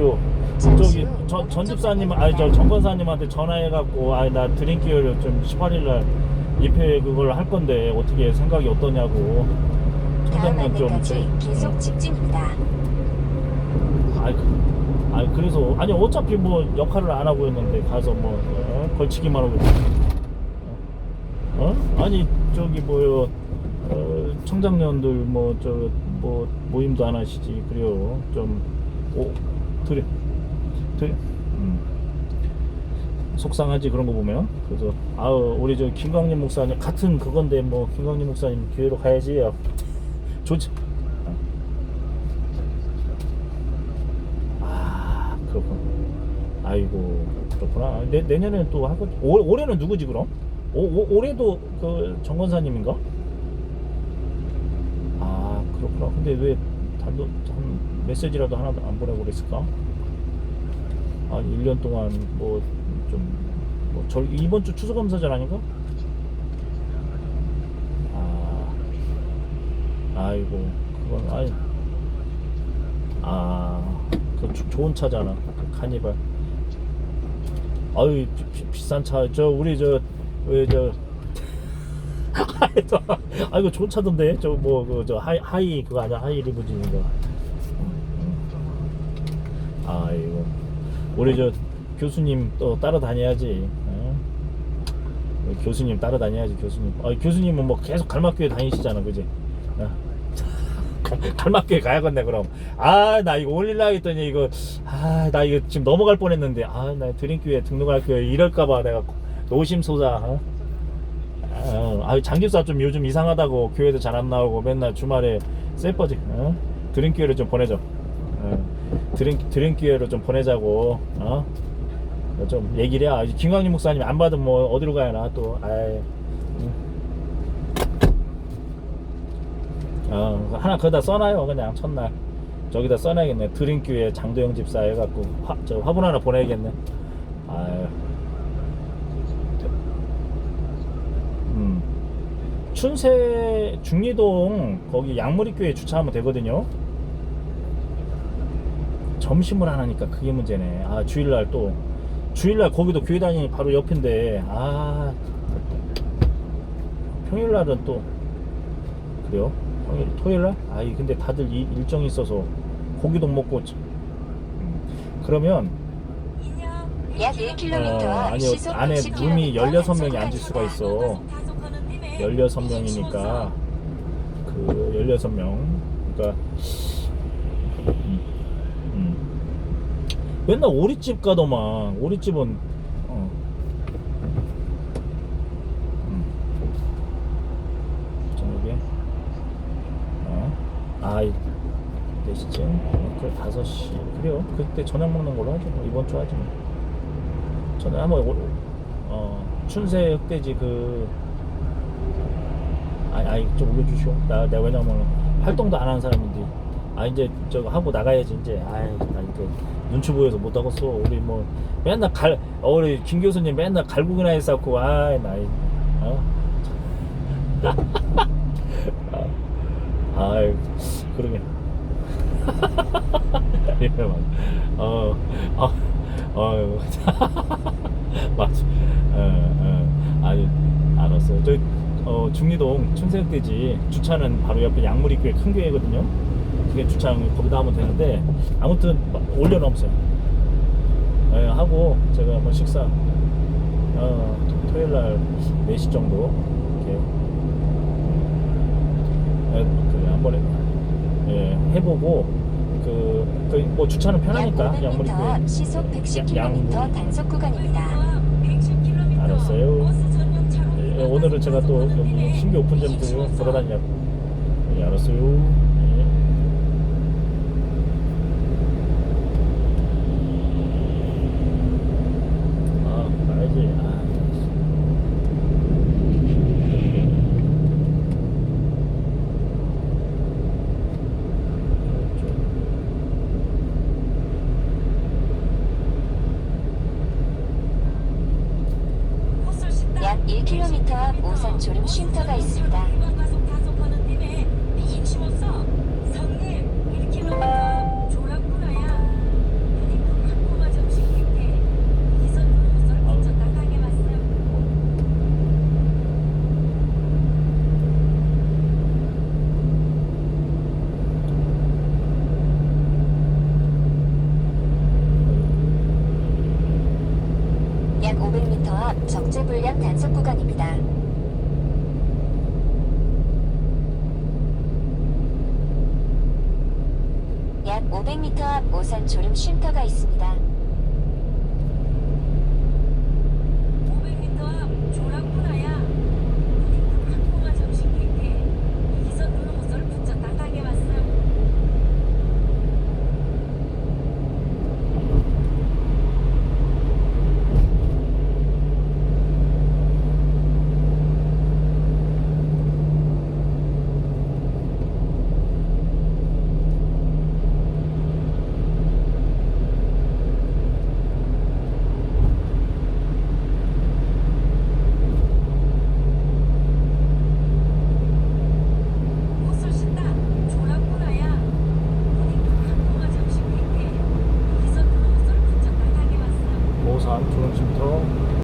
요 저기 전, 전 집사님 아니 저 정권사님한테 전화해갖고 아니 나 드림기어를 좀 18일날 입회 그걸 할 건데 어떻게 생각이 어떠냐고 다음 청장님 좀 안내까지 계속 직진입니다. 아이, 그- 아이 그래서 아니 어차피 뭐 역할을 안 하고 있는데 가서 뭐 어? 걸치기만 하고 있지. 어? 아니 저기 뭐요 어, 청장년들 뭐 저 뭐 모임도 안 하시지 그래요 좀 오 드려 드려 음. 속상하지 그런 거 보면. 그래서 아우 우리 저 김광림 목사님 같은 그건데 뭐 김광림 목사님 교회로 가야지. 좋지. 아 그렇구나. 아이고 그렇구나. 내, 내년에는 또 하고 올, 올해는 누구지 그럼? 오, 오, 올해도 그 정권사님인가? 아 그렇구나. 근데 왜 단도 한 메시지라도 하나도 안 보내고 그랬을까? 아 1년 동안 뭐 뭐좀뭐 이번 주 추수감사절 아닌가? 아 아이고 그건 아이 아 그 좋은 차잖아 그 카니발 아유 비, 비- 비싼 차 저 우리 저 왜 저 아이고 좋은 차던데. 저 뭐 그 저 하이 하이 그거 아니야? 하이 리무진 거. 아이고. 우리 저 교수님 또 따라다녀야지. 어? 교수님 따라다녀야지 교수님. 아 교수님은 뭐 계속 갈막교회 다니시잖아 그지? 어? 갈막교회 가야겠네 그럼. 아 나 이거 올릴라 했더니 이거 아 나 이거 지금 넘어갈 뻔했는데. 아 나 드림교회 등록할 교회 이럴까봐 내가 노심소사 어? 어, 아 장집사 좀 요즘 이상하다고 교회도 잘 안 나오고 맨날 주말에 쎄퍼지 어? 드림교회로 좀 보내줘. 어, 드림, 드림교회로 좀 보내자고 어? 좀 얘기를 해. 김광림 목사님 안 받으면 뭐 어디로 가야 나또. 아이 응. 어, 하나 거기다 써놔요 그냥 첫날. 저기다 써놔야겠네. 드림교회 장도영 집사 해갖고 화, 저 화분 하나 보내야겠네. 아유 음. 춘세 중리동 거기 양무리교회 주차하면 되거든요 점심을 안 하니까 그게 문제네 아 주일날 또 주일날 거기도 교회 다니니 바로 옆인데 아 평일날은 또 그래요? 평일, 토요일날? 아이 근데 다들 이, 일정이 있어서 고기도 못 먹고 참. 음. 그러면 약 1km 어, 앞 아니요 안에 60km 룸이 16명이 단속 앉을 수가. 있어 16명이니까 그 16명 그러니까 음, 음. 맨날 오리집 가더만 오리집은 어. 음. 저녁에 어? 아이 4시쯤 어, 그래 5시 그래요 그때 저녁 먹는 걸로 하죠 뭐. 이번 주 하지 뭐 저는 한번 오- 어 춘세 흑돼지 그 아니 좀 올려주시오 나 내가 왜냐면 활동도 안 하는 사람인데 아 이제 저거 하고 나가야지 이제 아이 나 이제 눈치 보여서 못 하겠어 우리 뭐 맨날 갈 어, 우리 김 교수님 맨날 갈고기나 했었고 아이 나이 어 아, 아이 그러게 예, 맞아. 어, 어, 어, 맞아. 어, 어. 아니, 알았어요. 저희, 어, 중리동 춘생돼지 주차는 바로 옆에 양무리교회 큰 교회거든요. 그게 주차 거기다 하면 되는데, 아무튼 올려놓으세요. 예, 하고, 제가 한번 식사, 어, 토- 토요일 날 4시 정도, 이렇게, 예, 그래, 한번 해, 예, 해보고, 그, 그, 뭐 주차는 편하니까, 약 500m 양무리교회. 앞 시속 양- 110km 단속 구간입니다. 알았어요. 예, 오늘은 제가 또 여기 신규 오픈점들 돌아다니냐고. 예, 알았어요. 예. 아, 가야지. 아, 약 1km 앞 오산 졸음 쉼터가 있습니다. 적재 불량 단속 구간입니다. 약 500m 앞 오산 졸음 쉼터가 있습니다.